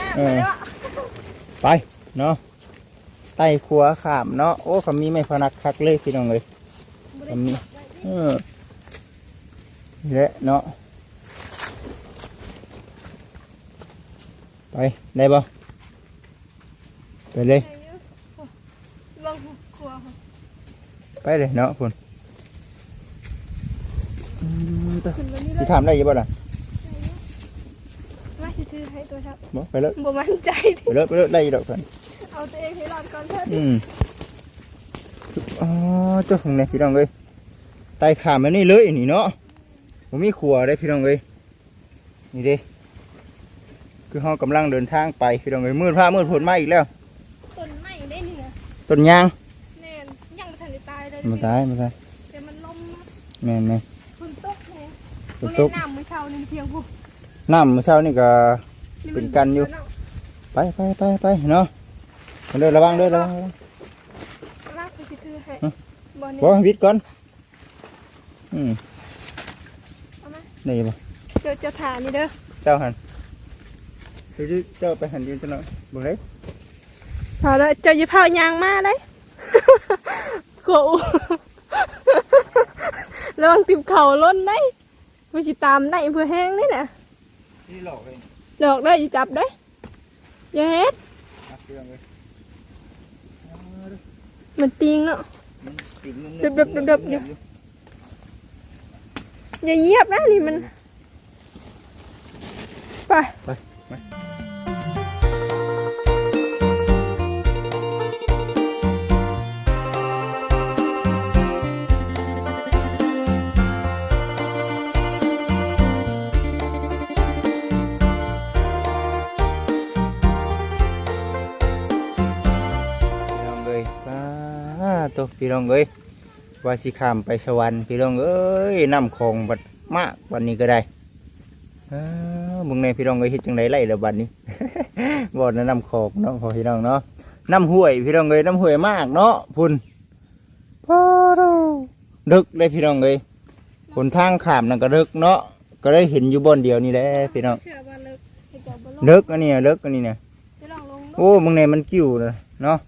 น้ำเอไปอแล้วไปเนาะไต่ขัวขามเนาะโอ้เขามีไม่พนักคักเลยพี่น้องเลยเขามีเออนี่แหละเนาะไปได้บ่ไปเลยลงครัวไปเลยเนาะคุณอืมต่อขึ้นมานี่เลสิยถามได้อยังบ่ล่ะมาสิถือ ให้ตัวครับบ่ไปเลยบ่มั่นใจไปเลยไปเลยได้อยี่ดอกกันเอาตัวเองให้รอดก่อนเถอะอืมอ๋อเจ้าของเนี่ยพี่น้องเลยไต่ขามมานี่เลยนี่เนาะผมมีขัวได้พี่น้องเลยนี่เด้คือห้องกำลังเดินทางไปพี่น้องเลยมืดผ้ามืดฝนมาอีกแล้วต้นไม้ได้นี่นะต้นยางแน่นยังไม่ทันได้ตายเลยมาตายมาตายแต่มันล้มนะแม่นแม่นฝนตกแน่ฝนตกน้ำมื้อเช้านึงเพียงผู้น้ำมื้อเช้านี่ก็ เป็นกันอยู่ ไปไปไปไปเนาะมาเดินระวังเด้อระวังระวังลากไปสิถือให้ฮะบ่นี่บ่ให้วิทย์ก่อนอืมเอามานี่บ่เจ้าจะถ่านี่เด้อ เจ้าหันเจ้าเจ้าไปหันยืนจังหน่อยบ่ได้พอแล้วเจ้าอย่าเผายางมาเลยโขระวังติบเข่าล้นได้ไม่สิตามได้เพื่อแห้งนี่นะนี่หลอกเลย ดอกได้อย่าจับได้อย่าเฮ็ดนักเรื่องเลยมันติงเนาะติดงงๆเดับๆๆๆอยู่อย่าเหยียบนะนี่มัน ไปพี่ พี่น้องเอ้ยว่าสิข้ามไปสวรรค์พี่น้องเอ้ยน้ำของบัดมากวันนี้ก็ได้เอ้ามึงในพี่น้องเอ้ยเฮ็ดจังไดไล่ละบัดนี้บ่นะน้ำของเนาะพอพี่น้องเนาะน้ำห้วยพี่น้องเอ้ยน้ำห้วยมากเนาะพุ่นพอโดดึกเลยพี่น้องเอ้ยหนทางข้ามนั่นก็ดึกเนาะก็ได้เห็นอยู่บนเดียวนี่แหละพี่น้องเชื่อว่าเลิกให้เจ้าบ่ลงดึกอันนี้ดึกอันนี้เนี่ยจะลองลงโอ้มึงในมันกิ้วเลยเนาะ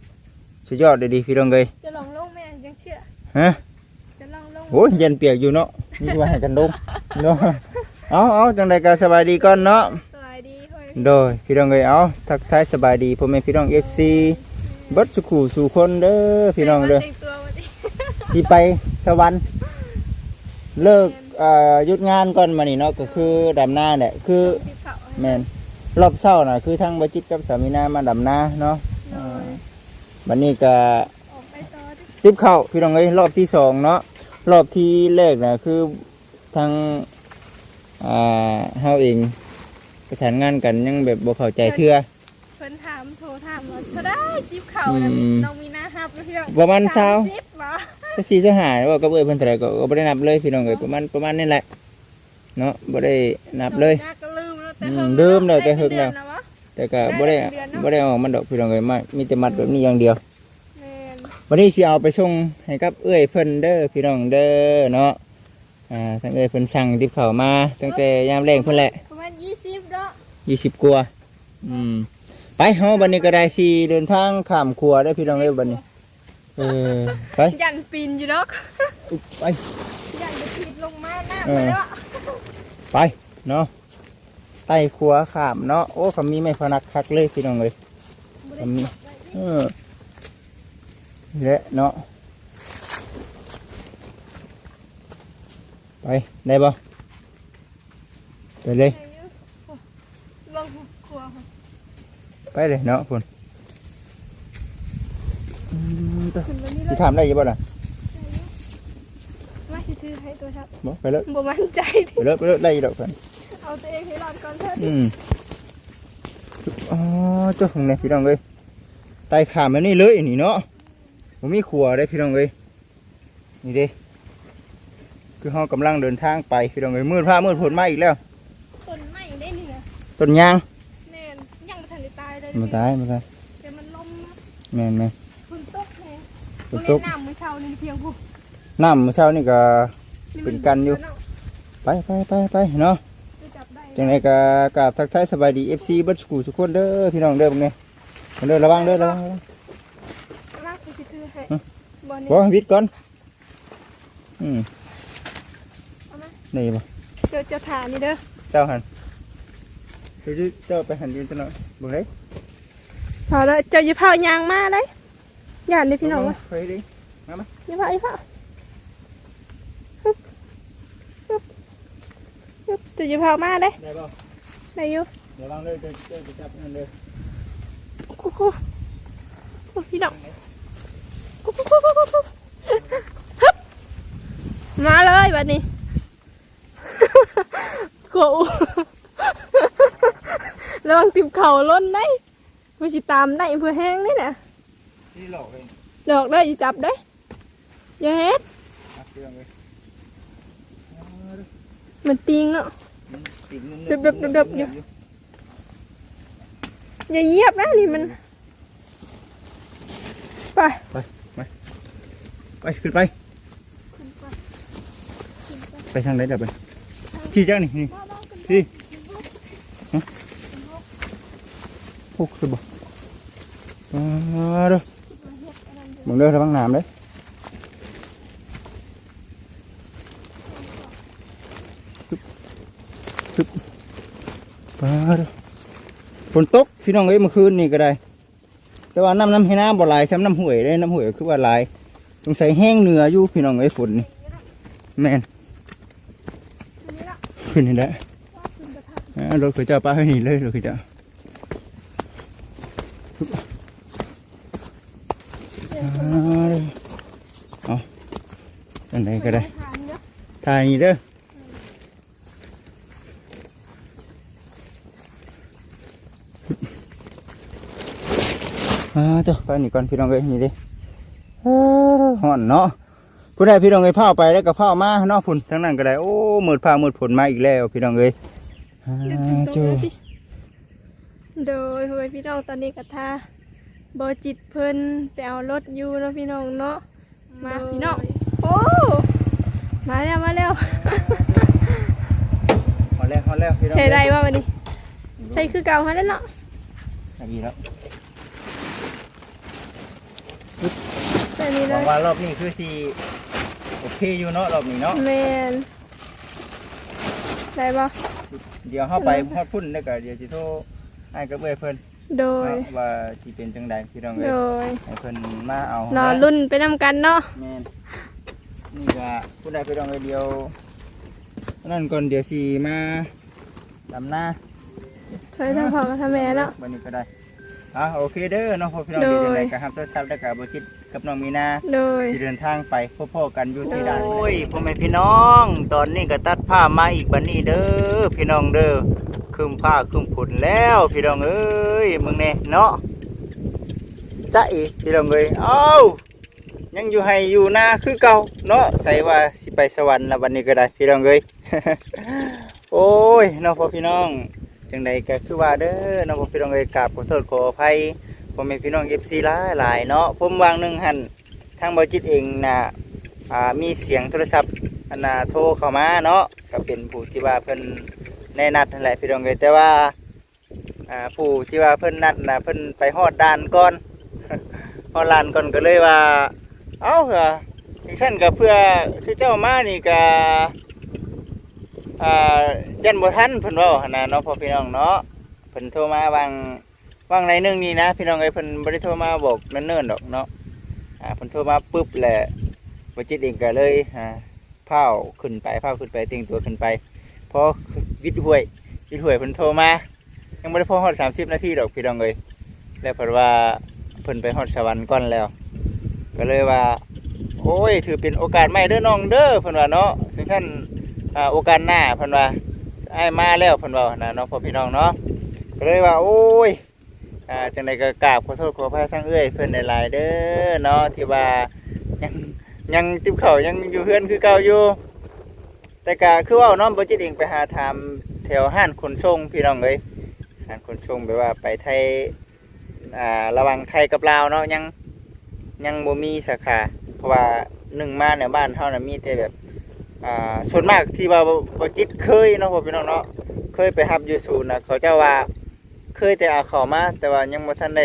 สุดยอดเลยดีพี่น้องเอ้ย ฮะจะลองลงโอ้ยเย็นเปียกอยู่เนาะนี่ว่าให้กันดมเนาะเอาเอาจังใดก็สบายดีก่อนเนาะสบายดีเฮ้ยโดยพี่น้องเอ้ยเอาทักทายสบายดีพ่อแม่พี่น้องเอฟซีเบิดสุขูสู่คนเด้อพี่น้องเด้อแต่งตัวมาดิสิไปสวรรค์เลิกเอ่อหยุดงานก่อนมานี่เนาะก็คือดำนาเนี่ยคือติดเข่าแมนรอบเช้าน่ะคือทั้งบจิตกับสามีนามาดำนาเนาะหน่อยวันนี้ก็ออกไป ต่อดิติบเข้าพี่น้องเอ้ยรอบที่สองเนาะรอบที่แรกนะคือทางอ่าเฮาเองประสานงานกันยังแบบบ่เข้าใจเทื่อเพิ่นถามโทรถามว่าเท่าได้จิบเข่านะอืมน้องมีหน้าฮับแล้วเพียงประมาณเช้าสิบเหรอก็สี่เสหายว่าก็บ่ได้เพิ่นเท่าไหร่ก็ก็บ่ได้นับเลยพี่น้องเอ้ยประมาณประมาณนี้แหละเนาะบ่ได้นับเลยน้องก็ลืมแล้วแต่อืมเฮิงลืมแล้วแต่เฮิงแล้วได้ดือนวะแต่ก็บ่ได้ได้เดือนเนาะบ่ได้เออกมันดอกพี่น้องเอ้ยมามีแต่มัดแบบนี้อย่างเดียวแม่น วันนี้สิเอาไปส่งให้กับเอ้ยเพิ่นเด้อพี่น้องเด้อเนาะอ่าทั้งเอ้ยเพิ่นสั่งติบเข้าวมาตั้งแต่ยามแรงเพิ่นแหละประมาณยี่สิบเนาะยี่สิบกว่าอืมไปเฮาบันนี้ก็ได้สีเดินทางข้ามครัวได้พี่น้องเอ้ยบันนี้เออไปยันปีนอยู่ดอกอุ๊ยไป ยันจะปีนลงมาหน้าเออไปแล้วไปเนาะไต่ครัวข้ามเนาะโอ้เขามีไม่พนักคักเลยพี่น้องเลยผมมีเออนี่ แหละเนาะไปได้บ่ไปเลยลงครัวไปเลยเนาะคุณอืมต่อขึ้นมานี่เลสิยถามได้อยังบ่ล่ะมาสิถือให้ตัวครับบ่ไปเลยบ่มั่นใจไปเลยไปเลยได้อยี่ดอกกันเอาตัวเองให้รอดก่อนเถอะอืมอ๋อเจ้าของเนี่ยพี่น้องเอ้ยไต่ขามมานี่เลยนี่เนาะ ผมมีขัวได้พี่น้องเอ้ยนี่เด้คือห้องกำลังเดินทางไปพี่น้องเอ้ยมืดผ้ามืดฝนมาอีกแล้วต้นไม้ได้นี่นะต้นยางแม่นยังไม่ทันได้ตายเลยมาตายมาตายแต่มันล้มนะแม่นแม่นฝนตกแน่ฝนตกน้ำมื้อเช้านี่เพียงผู้น้ำมื้อเช้านี่ก็มัเป็นกันอยู่ ไปไปไปไปเนาะจะจับได้จังไดก็กราบทักทายสบายดี FC เบิดสุขุทุกคนเด้อพี่น้องเด้อบังนี้เด้อระวังเด้อระวังระวัง ลากไปสิถือให้ ฮะ บ่นี่บ่วิดก่อนอืมเอามานี่บ่เจ้าเจ้าถานี่เด้อเจ้าหันเดี๋ยวเจ้าไปหันยืนตัวหน่อยบ่ได้พอแล้วเจ้าอย่าเผายางมาเลยย่านนี่พี่น้องวะเฮ้ยดิอย่าเผาอย่าเผาฮึบฮึบฮึบเจ้าอย่าเผามาเลยได้บ่ได้อยู่ระวังเด้อเจ้าเจ้าจะจับนั่นเด้อกูกูกูพี่น้องกูกูกูกูกูกูฮึบ มาเลยบัดนี้โกอูระวังติบเข่าล้นได้กูสิตามได้เพื่อแห้งนี่น่ะนี่หลอกเองดอกได้อย่าจับได้อย่าเฮ็ดอักเครื่องเลยมันปิงเนาะปิ่งนุ่มเดับๆๆๆอยู่อย่าเหยียบนะนี่มัน ไปไป ขึ้นไป ไปทางไหนเดี๋ยวไปพี่เจ้านี่นี่พี่ฮะหกสิบบ่อ่าเด้อมึงเด้อระวังน้ำเด้อฮึบฮึบอ่าเด้อฝนตกพี่น้องเอ้ยเมื่อคืนนี่ก็ได้ แต่ว่าน้ำน้ำให้น้ำบ่ไหลายซ้ำน้ำห้วยได้น้ำห้วยคือว่าหล สงสัยแห้งเหนืออยู่พี่น้องเอ้ฝนนี่แมนขึ้นนี่แหละรถเขาเจ้าป้าให้หนีเลยรถเขาเจ้าอ่าเอาอันไหนก็ได้ถ่ายนี่เด้ออ่าเจ้าไปนี่ก่อนพี่น้องเอ้ยนี่เดิ ห่อนเนาะผู้ใดพี่น้องเอ้ยเผาไปแล้วก็เผามาเนาะพุ่นทั้งนั้นก็ได้โอ้มืดผ้ามืดผลมาอีกแล้ว พี่น้องเอ้ยอ่าเดี๋ยวถึงตรเจ้างแล้วสิโดยพ่อแม่พี่น้องตอนนี้กะทาบอจิตเพิ่นไปเอารถอยู่เนาะพี่น้องเนาะมาพี่น้องโอ้มาแล้วมาแล้วฮอดแล้วฮอดแล้วพี่น้องใช่ได้ว่าวันนี้ใช่คือเก่าฮะแล้วเนาะอันนี้แล้ว ใช่นี้หเลวังยว่ารอบนี้คือสิโอเคอยู่เนาะรอบนี้เนาะ แมนได้ปะเดี๋ยวเฮาไปฮอดพุ่นแล้วก็เดี๋ยวสิโทรให้กับเอ้ยเพิ่นโดย เนาะว่าสิเป็นจังใดพี่น้องเอ้โดยยให้เพิ่นมาเอารอรุ่นไปนำกันเนาะแม่นนี่ก็ผู้ใดพี่น้องเอ้ยเดียวนั่นก่อนเดี๋ยวสิมาดำหน้า ช่วยทำพ่อกับทำแม่เนาะ วันนี้ก็ได้อะโอเคเด้อน้องพ่อพี่น้องโดยดีจังไดกับฮับตัวชับแล้วกับบุจิต กับน้องมีนาโดย สิเดินทางไปพบพ่อกันอยู่ที่ด่านโดยโอ้ยพ่อแม่พี่น้อง ตอนนี้ก็ตัดผ้ามาอีกบัดนี้เด้อพี่น้องเด้อคืมผ้าคืมผุนแล้วพี่น้องเอ้ยมึงแน่เนาะจ้าอีพี่น้องเอ้ยเอ้ายังอยู่ให้อยู่หน้าคือเก่าเนาะใส่ว่าสิไปสวรรค์ละวันนี้ก็ได้พี่น้องเอ้ย โอ้ยน้องพ่อพี่น้องจังใดก็คือว่าเด้อน้องพ่อพี่น้องเอ้ยกราบขอโทษขออภัย พ่อแม่พี่น้องเอฟซีหลายหลายเนาะผมวางหนึ่งหันทางบอจิตเองนะอ่ามีเสียงโทรศัพท์อันน่ะโทรเข้ามาเนาะก็เป็นผู้ที่ว่าเพิ่นแน่นัดนั่นแหละพี่น้องเอ้ยแต่ว่าอ่าผู้ที่ว่าเพิ่นนัดนะเพิ่นไปฮอดด่านก่อนฮอดด่านก่อนก็เลยว่า เอ้าเหรอจังซั่นก็เพื่อชื่อเจ้ามานี่ก็อ่ายันบ่ทันเพิ่นเว้าหั่นน่ะเนาะพ่อพี่น้องเนาะเพิ่นโทรมาวาง วางในหนึงนี่นะ พี่น้องเอ้ยเพิ่นบ่ได้โทรมาบอกเนิ่นๆดอกเนาะอ่าเพิ่นโทรมาปุ๊บแหละบ่จิตเองก็เลยอ่าพาขึ้นไปเพาขึ้นไปต่งตัวขึ้นไปพอวิทย์ห้วยวิทย์ห้วยเพิ่นโทรมายังบ่ได้พอฮอด30นาทีดอกพี่น้องเอ้ยแล้วเพิ่นว่าเพิ่นไปฮอดสวรรค์ก่อนแล้ว ก็เลยว่า โอ้ย ถือเป็นโอกาสใหม่เด้อน้องเด้อเพิ่นว่าเนาะซึ่งท่านอ่าโอกาสหน้าเพิ่นว่าไอ้มาแล้วเพิ่นว่านะเนาะพ่อพี่น้องเนาะก็เลยว่า โอ้ย อ่าจังไดก็กราบขอโทษขออภัยทั้งเอ้ยเพิ่นหลายๆเด้อเนาะที่ว่ายังยังติบเขายังอยู่เฮือนคือเก่าอยู่ แต่ก็คือว่าน้องบ่จิตเองไปหาถามแถวห้านขนส่งพี่น้องเอ้ยห้านขนส่งแบบว่าไปไทยอ่าระหวังไทยกับลาวเนาะยังยังบ่มีสาขาเพราะว่าหนึ่งมาเนี่ยบ้านเฮาน่ะมีแต่แบบอ่าส่วนมากที่ว่าบจิตเคยเนาะพ่อพี่น้องเนาะเคยไปรับอยู่ศูนย์นะเขาเจ้าว่า เคยแต่เอาเข้ามา แต่ว่ายังบ่ทันได้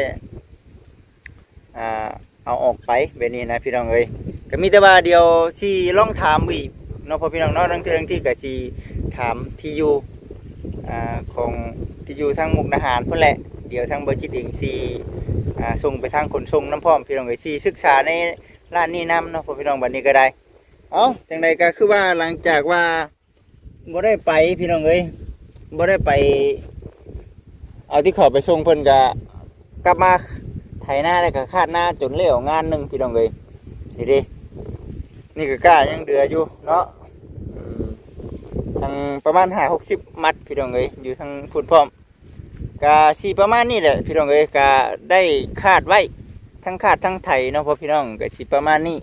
อ่าเอาออกไปแบบนี้นะพี่น้องเอ้ยก็มีแต่ว่าเดียวที่ล่องถามอีกเนาะพอพี่น้องเนาะทั้งที่ทั้งที่ก็สิถามที่อยู่อ่าของที่อยู่ทางมุกดาหารเพิ่นแหละ เดี๋ยวทางเบ่จิตเองสิอ่าส่งไปทางขนส่งน้ำพร้อมพี่น้องเอ้ยสิศึกษาในร้านนี้นํเนาะพอพี่น้องบัดนี้ก็ได้ เอ้าจังใดก็คือว่าหลังจากว่าบ่ได้ไปพี่น้องเอ้ยบ่ได้ไป เอาที่เขอไปส่งเพิ่นก็กลับมาไถหน้าแล้วก็คาดหน้าจนเลี้ยวงานหนึ่งพี่น้องเอ้ยนี่ดินี่ก็กล้ายังเดืออยู่เนาะทางประมาณห้าหกสิบมัดพี่น้องเอ้ยอยู่ทางพุ่นพร้อมก็สีประมาณนี้แหละพี่น้องเอ้ยก็ได้คาดไว้ทั้งคาดทั้งไถเนาะพ่อพี่น้องก็สีประมาณนี้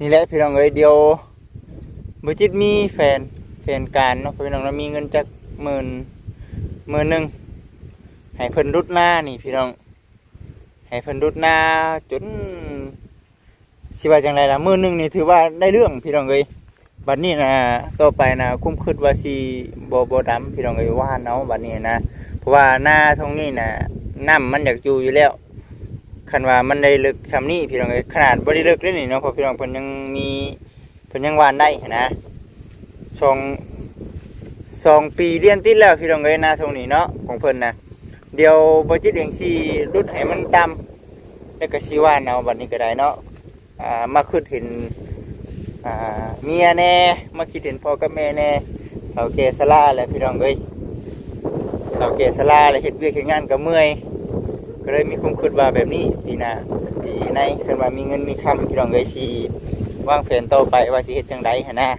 นี่แหละพี่น้องเอ้ยเดียวบจิตมีแฟนแฟนการเนาะพี่น้องเรามีเงินจากหมื่น มื่นหนึ่งให้เพิ่นรุดหน้านี่พี่น้องให้เพิ่นรุดหน้าจนสิว่าจังไรล่ะมื่นหนึ่งนี่ถือว่าได้เรื่องพี่น้องเอ้ยบัดนี้นะต่อไปนะคุ้มคิดว่าสิบ่บ่ดำพี่น้องเอ้ยว่านเอาบัดนี้นะเพราะว่าหน้าทงนี้นะน้ำมันอยากอยู่อยู่แล้วคันว่ามันได้ลึกซ้ำนี่พี่น้องเอ้ยขนาดบ่ได้ลึกเลยนี่เนาะเพราะพี่น้องเพิ่นยังมีเพิ่นยังวานได้นะสอง สองปีเรียนติดแล้วพี่น้องเอ้ยนาทรงนี้เนาะของเพิ่นนะเดี๋ยวบ่จิตเองสิรุดให้มันต่ำแล้วก็สิว่านเอาบัดนี้ก็ได้เนาะอ่ามาคิดเห็นอ่าเมียแน่มาคิดเห็นพ่อกับแม่แน่เฒ่าแก่สลาแหละพี่น้องเอ้ยเฒ่าแก่สลาแล้วเฮ็ดเวียกเฮ็ดงานก็เมื่อยก็เลยมีความคิดว่าแบบนี้ปีหน้าปีในคันว่ามีเงินมีคำพี่น้องเอ้ยสิวางแผนต่อไปว่าสิเฮ็ดจังไดหั่นนะ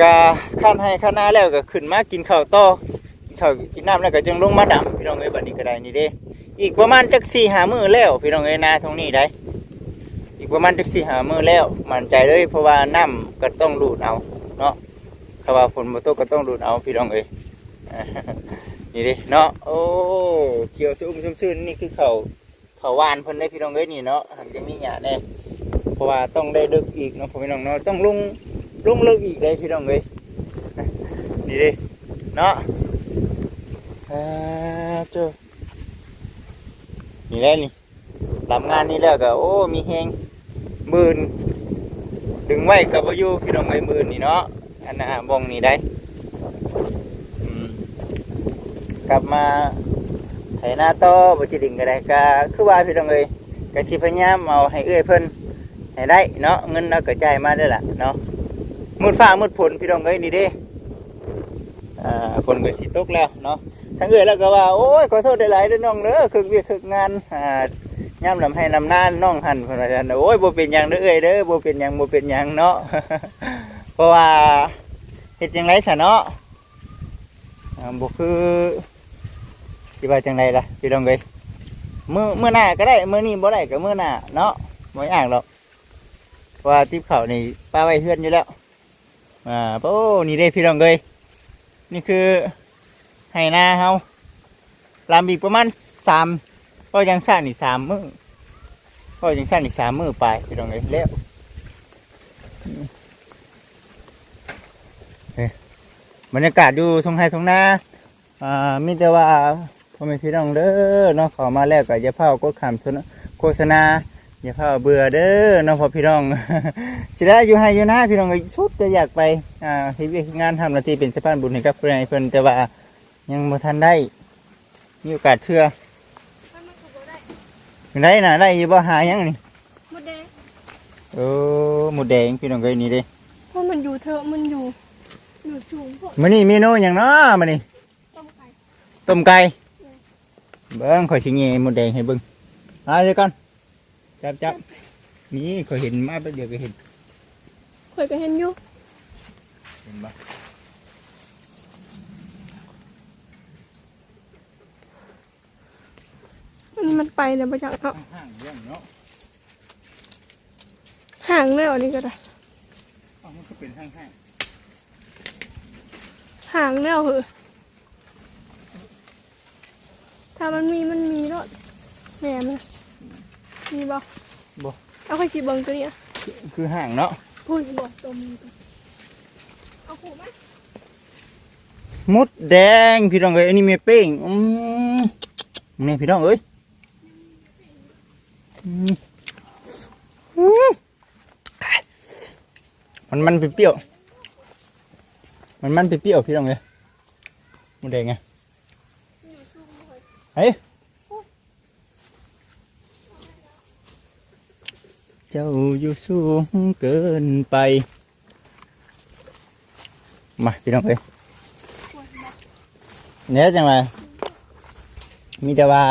ก็ขั้นให้ขั้นหน้าแล้วก็ขึ้นมากินข้าวต่อกินข้าวกินน้ำแล้วก็จึงลงมาดำพี่น้องเอ้ยบัดนี้ก็ได้นี่เด้ อีกประมาณจักสี่หามือแล้วพี่น้องเอ้ยนาตรงนี้ได้ อีกประมาณจักสี่หามือแล้วมั่นใจเลยเพราะว่าน้ำก็ต้องดูดเอาเนาะถ้าว่าฝนบ่ตกก็ต้องดูดเอาพี่น้องเอ้ยนี่ดิเนาะโอ้เขียวชุ่มชุ่มชื่นนี่คือเขาเขาวานเพิ่นได้พี่น้องเอ้ยนี่เนาะหันจะมีหยาแน่เพราะว่าต้องได้ลึกอีกเนาะพี่น้องเนาะต้องลง ลงลึกอีกเลยพี่น้องเอ้ยนี่ดิเนาะอ่าเจ้านี่แหละนี่ทำงานนี้แล้วก็โอ้มีแฮงหมื่นดึงไว้กับอายุพี่น้องเอ้ยหมื่นนี่เนาะอันน่ะบองนี่ได้กลับมาไถหน้าต่อบ่จิดึงก็ได้ก็คือว่าพี่น้องเอ้ยก็สิพยายามเอาให้เอื้อยเพิ่นให้ได้เนาะเงินเราก็จ่ายมาได้ล่ะเนาะ มืดฟ้ามืดฝนพี่น้องเอ้ยนี่เด้อ่าฝนก็สิตกแล้วเนาะทั้งเอ้ยแล้วก็ว่าโอ้ยขอโทษหลายๆเด้อน้องเด้อคือเวียกคืองานอ่ายามลำให้นำหน้าน้องหันเพิ่นว่าซั่นโอ้ยบ่เป็นหยังเด้อเอ้ยเด้อบ่เป็นหยังบ่เป็นหยังเนาะเพราะว่าเฮ็ดจังไดซะเนาะอ่าบ่คือสิว่าจังไดล่ะพี่น้องเอ้ยมื้อมื้อหน้าก็ได้มื้อนี้บ่ได้ก็มื้อหน้าเนาะบ่ยากหรอกเพราะว่าทิพเขาวนี่ป้าไว้เฮือนอยู่แล้ว อ่าโอ้นี่เด้พี่น้องเอ้ยนี่คือให้นาเฮาลามอีกประมาณ3ก็ยังสั้นอีก3มื้อก็ยังสั้นอีก3มื้อไปพี่น้องเอ้ยแล้วอืมเอ้ยบรรยากาศอยู่ทงไห้ทงนาอ่ามีแต่ว่าพ่อแม่พี่น้องเด้อเนาะเขอมาแล้วก็อย่าเผากดขามโฆษณา อย่าเผาเบื่อเด้อเนาะพ่อพี่น้องสิได้อยู่ให้อยู่นะพี่น้องก็สุดจะอยากไปอ่าเฮ็ดเวียกเฮ็ดงานทำหน้าที่เป็นสะพานบุญให้กับเพื่อนเพิ่นแต่ว่ายังบ่ทันได้ มีโอกาสเทื่อมันมันก็บ่ได้ได้น่ะได้อยู่บ่หายังนี่มดแดงโอ้หมูแดงพี่น้องเอ้ยนี่เด้เพราะมันอยู่เถอะมันอยู่อยู่สูงพวกมื้อนี้เมนูหยังเนาะมื้อนี้ต้มไก่ต้มไก่เบิ่งข่อยสิแง่หมูแดงให้เบิ่งเอาเดี๋ยวก่อน จับจับนี่ข่อยเห็นมาแป๊บเดียวก็เห็นข่อยก็เห็นอยู่เห็นปะมันมันไปแล้วประจักษ์เนาะห่างๆเรื่องเนาะห่างแล้วอันนี้ก็ได้เอ้ามันก็เป็นห่างห่างแล้วเหอะถ้ามันมีมันมีรถแหนมนะ มีบ่ๆบ่เอาไปสีเบิงตัวนี้อะคือห่างเนาะพูดบ่ตัวมีตัวเอาขู่ไหมมดแดงพี่น้องเอ้ยอันนี้เมเป้งอืมนี่พี่น้องเอ้ยอืมอืมมันมันเปรี้ยวๆมันมันเปรี้ยวๆพี่น้องเอ้ยมดแดงไงเฮ้ย เจ้าอยู่สูงเกินไป มาพี่น้องเอ้ยเนี่ยจังว่ามีแต่ว่า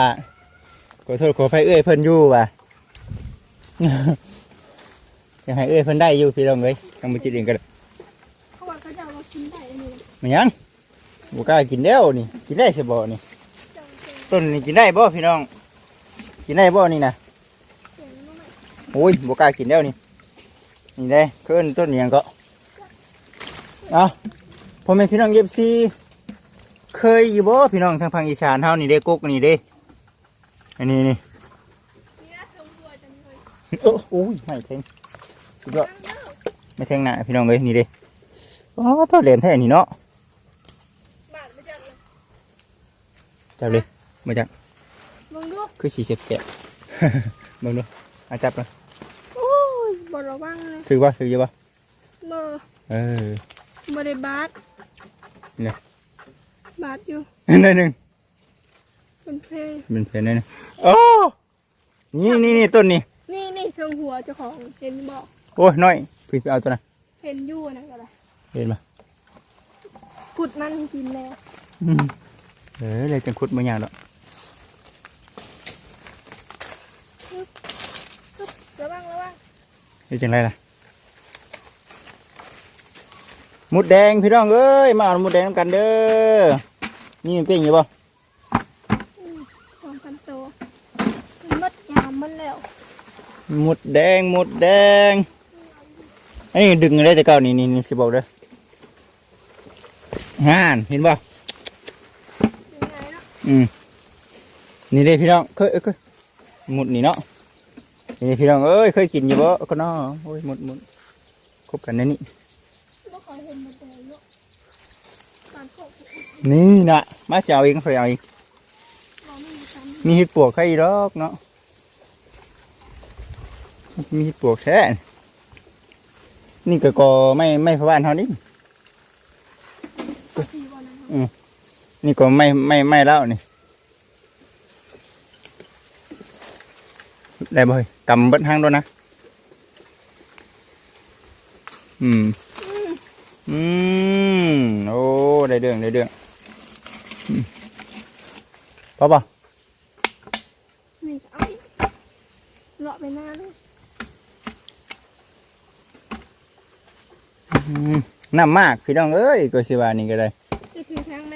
ขอโทษขออภัยเอ้ยเพิ่นอยู่ว่ะยังให้เอ้ยเพิ่นได้อยู่พี่น้องเอ้ยทางบุจิตเองก็ได้เขาว่าเขาจะเอามากินได้อันนี้มันยังบ่กล้ากินแล้วนี่ กินได้ใช่บ่นี่ต้นนี่กินได้บ่พี่น้อง กินได้บ่นี่นะ เสียงน้องใหม่ โอ้ยบ่กล้ากินแล้วนี่ นี่ได้เพิ่นต้นนี่หยังก็เอาพ่อแม่พี่น้องเย็บซีเคยอยู่บ่พี่น้องทางภาคอีสานเฮานี่เด้กกนี่เด้ อันนี้นี่นี่นะทงบัวจังเลยโอ้โอ้ยไม่แทงสุดยอดไม่แทงหน้าพี่น้องเอ้ยนี่เด้อ๋อตัวเหรียญแท้นี่เนาะบาดไม่จังเลยจับเลยมาจับมึงดูคือสีเสียบๆมึงดูอาจับเลยโอ้ย บอระวังเลยถือว่าถือเยอะปะเบอร์เออบ่ได้บาดเนี่ยบาดอยู่นั่นหนึ่งเป็นเพลงเป็นเพลนนั่นโอ้นี่นี่นี่ต้นนี่นี่นี่เทิงหัวเจ้าของเห็นบอกโอ้ยน้อยพี่ไปเอาตัวนั้นเห็นอยู่นะก็ได้เห็นปะขุดมันกินแล้วอืมเออเลยจังคุดมาอย่างดอก ระวังระวัง เลยจังไรล่ะหมุดแดงพี่น้องเอ้ยมาเอาหมุดแดงนำกันเด้อนี่มันเป็นอยู่ปะสองพันโตมันมดยามมันแล้วหมุดแดงหมุดแดงอันนี้ดึงได้แต่เก่านี่นี่นี่สิบอกเด้อฮานเห็นป่ะยังไงเนาะอืมนี่เด้พี่น้องเคยเอ้ยเคยหมุดนี่เนาะ นี่พี่น้องเอ้ยเคยกินอยู่บ่ก็เนาะโอ้ยหมุดหมุดคบกันในนี่บ่เคยเห็นมันแต่เนาะปานพวกนี่นะมาสิเอาเองเคยเอาเองเราไม่มีซ้มีเห็ดปวกใครดอกเนาะมีเห็ดปวกแท้นี่ก็กอไม่ไม่พะบ้านเฮานี่ำก็สี่วันนั้นนี่ก็ไม่ไม่ไม่เล่านี่ ได้บ่เฮ้ยกำเบิดหางด้วยนะอืมอืมโอ้ได้เรื่องได้เรื่องอืมพอป่ะนี่ก็เอาอีกเลาะไปหน้าเลยอืมน้ำมากพี่น้องเอ้ยก็สิว่านี่ก็ได้จะถือแทงไหม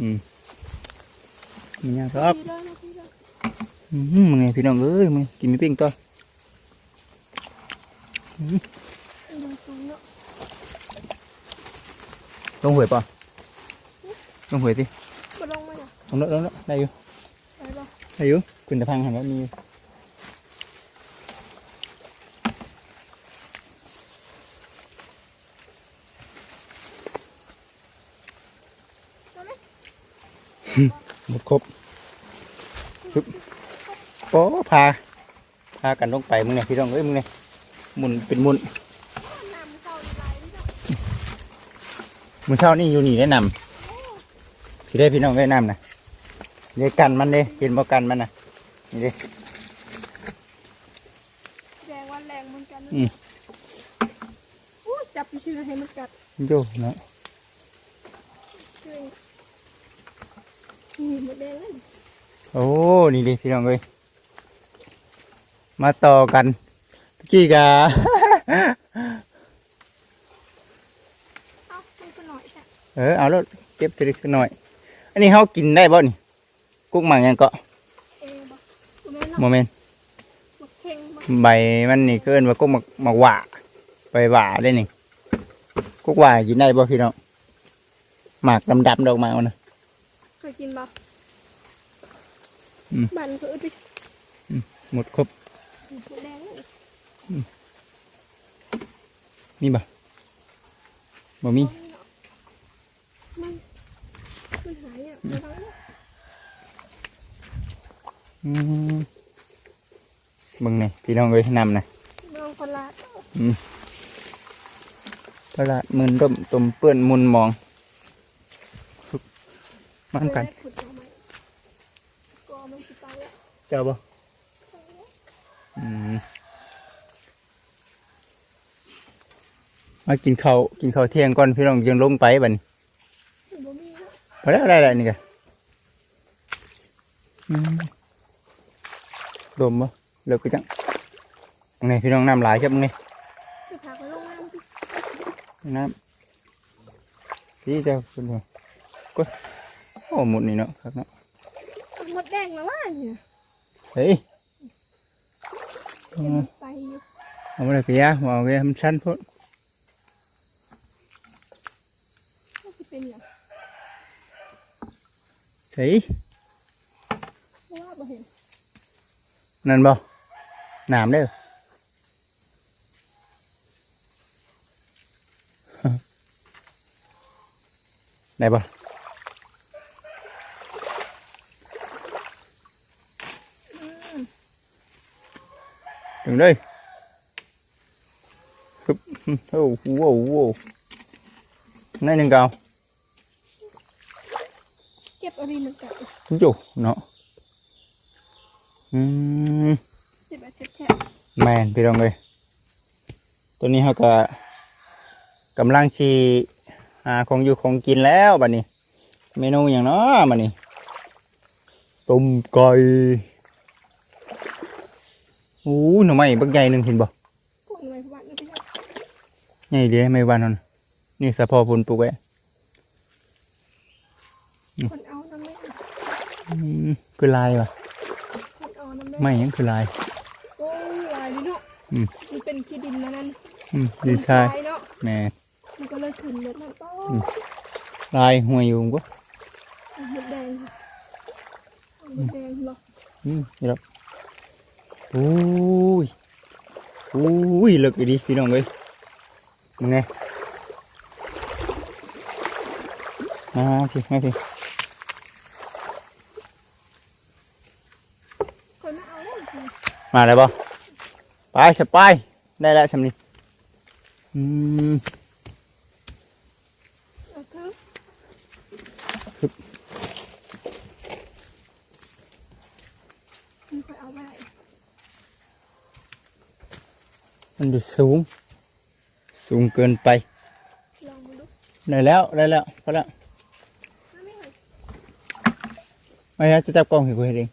อืมมันยังครับ มมึงไงพี่น้องเอ้ยมึงกินมีปิ้งต่อเดินสูงเนาะลงหวยป่ะลงหวยสิบ่ลงมาจ้ะลงแล้วลงแล้วได้อยู่ไปบ่ได้อยู่คุณตะพังหันแล้วมีอยู่เอาไหมหมดครบปึ๊บ โอ้พาพากันลงไปมึงเนี่ยพี่น้องเอ้ยมึงเนี่ยหมุนเป็นหมุนน้ำเข้าในลายนี่เนาะมือเช้านี่อยู่นี่ได้นำพี่ได้พี่น้องได้นำนะเดี๋ยวกันมันเด้เห็นบ่กันมันนะนี่เด้แรงวันแรงเหมือนกันอืมอู้จับไปชื่อให้มันกัดโยเนาะเลยนี่หมดแดงเลยโอ้นี่ดิพี่น้องเอ้ย มาต่อกันตะกี้กะ เอาซื้อกันหน่อยจ้ะเออเอาแล้วเก็บทีละหน่อย อันนี้เขากินได้บ่นี่กุ๊กหมังยังเกาะเอบ่กูแม่นโมเนาะเมนต์บักเข่งบักใบมันนี่เกินว่ากุ๊กหมักหมักหว่าใบหว่าได้นี่กุ๊กหว่ากินได้บ่พี่น้องหมากดำๆดอกไม้มันนะ เคยกินบ่อืม บันคืออึดไปหมดครบ นี่บ่บ่มีมันมันหายอะระวังนะอืมมึงนี่พี่น้องเอ้ยนำนะมองคนละตลาดมืนต้มต้มเปื้อนมุนมองปึ๊บมันกันขุดเอาไหมก็มันสิไปอะเจ้าบ่อื มมากินข้าวกินข้าวเที่ยงก่อนพี่น้องยังลงไปบัดนี้บ่มีแล้วพอแล้วได้แล้วนี่กะอืมดมบ่เลิกไปจังนี่พี่น้องน้ำหลายครับนี่ไปพาไปลงน้ำสิน้ำพี่เจ้าคุณพ่อก็โอ้หมดนี่เนาะครับเนาะหมดแดงแล้วว่ะเนี่ยเฮ้ยเอา เห็น มา ไปอยู่เอามาเลยกะยาเอาไปมันสั้นพุ่นก็สิเป็นอย่างเฮ้ยเพราะว่าบ่เห็นนั่นบ่น้ำเด้อได้บ่ ถึงเลยฮึบโอ้โหโอ้โหนั่นหนึ่งเกาเก็บเอาดีเหมือนกันอยู่เนาะอืมเจ็บแบบแฉะแมนพี่น้องเลยตัวนี้เขาก็กำลังชีหาของอยู่ของกินแล้วบัดนี้ เมนูอย่างเนาะบัดนี้ต้มไก่ โอ้หน่อไม้บักใหญ่หนึ่งเห็นบ่ใหญ่เลยไม่บ้านนนนี่สะพอพุนปลูกไว้คนเอาน้ำไม่คือลายว่ะไม่ยังคือลายโอ้ลายดิเนาะมันเป็นขี้ดินนะนั่นดีไซน์เนาะแม่มันก็เลยขึ้นแบบนั้นโอ้ลายห่วยอยู่ก็หมดแดงแดงหรออืมนี่ครับ อ้ยโอ้ยเลิกดีพี่น้องเอ้ยมึงไงมาพี่มาพี่มาเอาแล้วสิมาเลยบ่ไปสบายได้แล้วสำนีอืมเอาไปเอาไว้ มันอยู่สูง สูงเกินไปลองมาดูได้แล้วได้แล้วพอแล้วถ้าไม่เห็นไม่ฮะจะจับกล้องให้กูเห็นเอง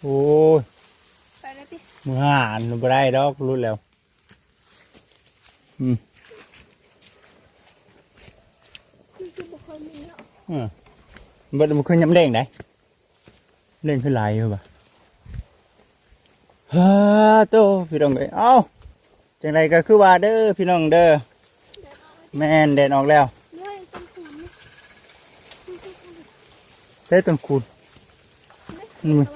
โอ้ยไปแล้วพี่มือห่านบ่ได้ดอกรู้แล้วอืมนี่คือบุคคลนี้เนาะอืมบ่มันขึ้นย้ำแดงได้ เล่นขึ้นลายอยู่ป่ะฮ่าโตพี่น้องเอ้ยเอ้าจังไรก็คือว่าเด้อพี่น้องเด้อเดี๋ยวเอาไว้แม่นแดดออกแล้วเลื่อยต้นขุนนี่ใช้ต้นคูณนี่นี่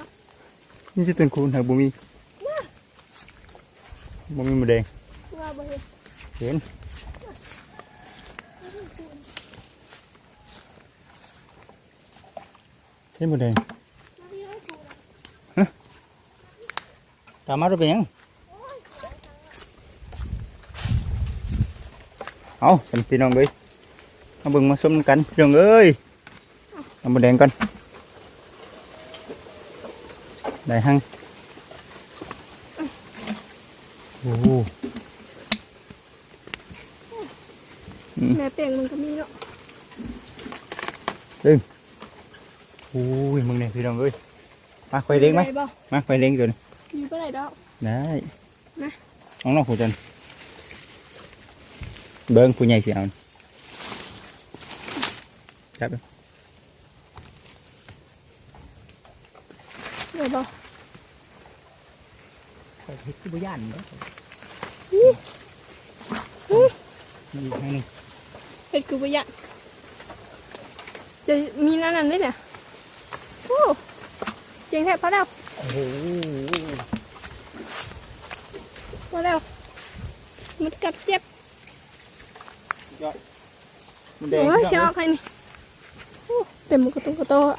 นี่จะต้นคูณหากบ่มีบ่มีมะแดงเห็นเห็นใช่หมะแดง มาพี่ให้ถูกนะ ตามมาดูเป็นหยังเอาเป็นพี่น้องเอ้ยเอาเบิ่งมาส้มกันพี่น้องเอ้ยเอาหมะแดงก่อนได้หั่งโอ้โหแม่เป่งมันก็มีเนาะโอ้ยมึงเนี่ยพี่น้องเอ้ยมาไฟเล้งไหมด้บ่มาไฟเล้งตัวนี้อยู่ไปไหน ดอก ได้มาน้องน้องผู้จันเบิ้งผู้ใหญ่เสียเอาจับไปเดี๋ยวบ่เฮ็ดที่บุย่านเนาะนี่นี่อีกให้หนึ่งเห็ดคือบ่ยะจะมีนั่นนั่นด้วยเนี่ยโอ้เจ๋งแท้พอแล้วโอ้โห พอแล้ว มันกัดเจ็บยอดมันแดงโอ้ยพี่เชียน้วองใครนี่โอ้เต็มกระตุ้งกระโตอะ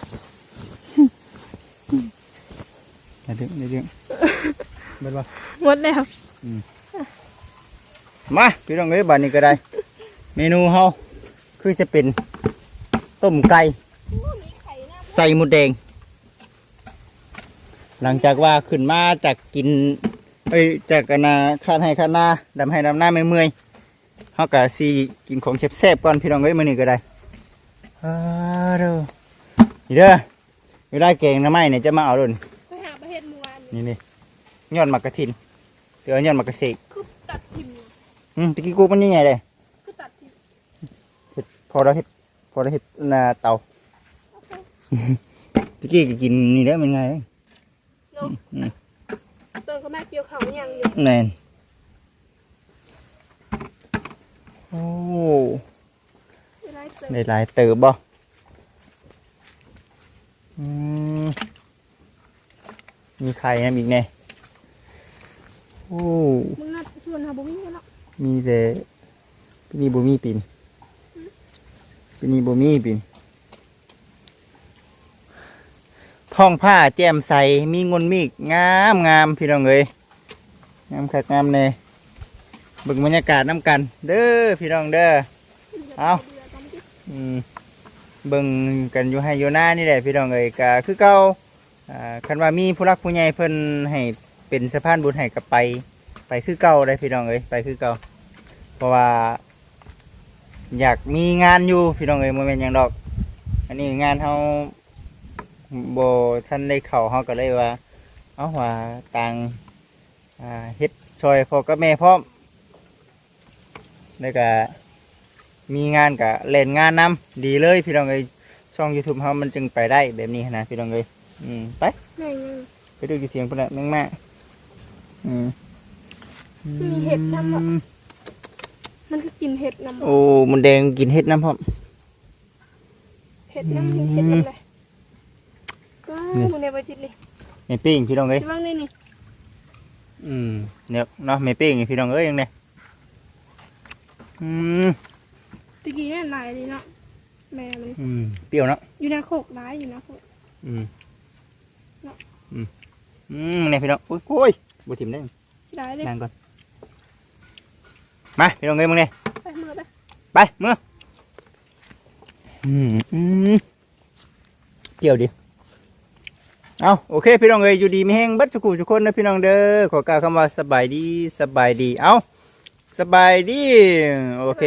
เอ้ยเดี๋ยวดึงเดี๋ยวดึงเบิดบ่หมดแล้วมาพี่น้องเอ้ยบัดนี้ก็ได้ เมนูเฮาคือจะเป็นต้มไก่ใส่หมูแดง หลังจากว่าขึ้นมาจากกิน เอ้ยจากกันนาคาดให้คาดหน้าดำให้ดำหน้าไม่เมื่อยเฮากะสิกินของแซ่บๆก่อนพี่น้องเอ้ยมื้อนี้ก็ได้อาเด้อนี่เด้อเวลาแกงหน้ำไม้เนี่ยจะมาเอาโดนไปหาประเทศเมื่อวานนี่นี่ยอดมะกระถินเดี๋ยวยอดมะกระเสกคือตัดทิมอืมตะกี้กูมันยังไงเลยคือตัดทิมพอเราเห็ดพอเราเห็ดหนาเตาตะกี้ก็กินนี่ได้เป็นไงเนาะ ต้นก็แม่เกี่ยวเขาอย่างอยู่แน่นโอ้เวลาเจอได้หลายเติบบ่อืมมีไข่นะอีกแน่โอ้มึงนัดชวนหาบุวิ่งกันเนาะมีแต่ปีนี้บ่มีปีนปีนี้บ่มีปีน ท้องผ้าแจ่มใสมีงนมีกงามงามพี่น้องเอ้ยงามคักงามแน่เบิ่งบรรยากาศน้ำกัน เด้อพี่น้องเด้อเอาอืมเบิ่งกันอยู่ให้อยู่หน้านี่แหละพี่น้องเอ้ยก็คือเก่าอ่าคันว่ามีผู้รักผู้ใหญ่เพิ่นให้เป็นสะพานบุญให้กับไป ไปคือเก่าได้พี่น้องเอ้ยไปคือเก่าเพราะว่า อยากมีงานอยู่พี่น้องเอ้ยโมเมนต์อย่างดอก อันนี้งานเฮา บท่านได้เข้าเฮาก็เลยว่า เอาว่าต่างอ่าเฮ็ดช่วยพ่อกับแม่พร้อมแล้วก็มีงานกับเล่นงานนํดีเลยพี่น้องเอ้ยช่อง YouTube เฮามันจึงไปได้แบบนี้นะพี่น้องเอ้ยอืมไปแม่งยังไปดูอยู่เสียงพุ่นละแม่งแม่อืมมีเห็ดนำเหรอมันคือกินเห็ดนำโอ้ มันแดงกินเห็ดน้ำพร้อมเห็ดนำเห็ดเห็ดนำเลยก็ นี่มึงในประจิตเลยไม่ปิ้งพี่น้องเอ้ยจะบ้างนี่นี่อืมเนี่ยเนาะไม่ปิ้งพี่น้องเอ้ยยังไงอืมตะกี้เนี่ยลายเลยเนาะแม่มันอืมเปรี้ยวเนาะอยู่ในโคกร้ายอยู่นะโคกอืมเนาะอืมอืมเนี่ยพี่น้องอุ้ยโอ้ยบุถิ่มได้ร้ายเลยนั่งก่อนมาพี่น้องเอ้ยมึงเนี่ยไปมือไปไปเมื่ออืมอืมเปรี้ยวดิ เอาโอเค พี่น้องเอ้ยอยู่ดีไม่แห้งบัดสุขุทุกคนนะพี่น้องเด้อขอกล่าวคำว่าสบายดีสบายดีเอาสบายดี โอเค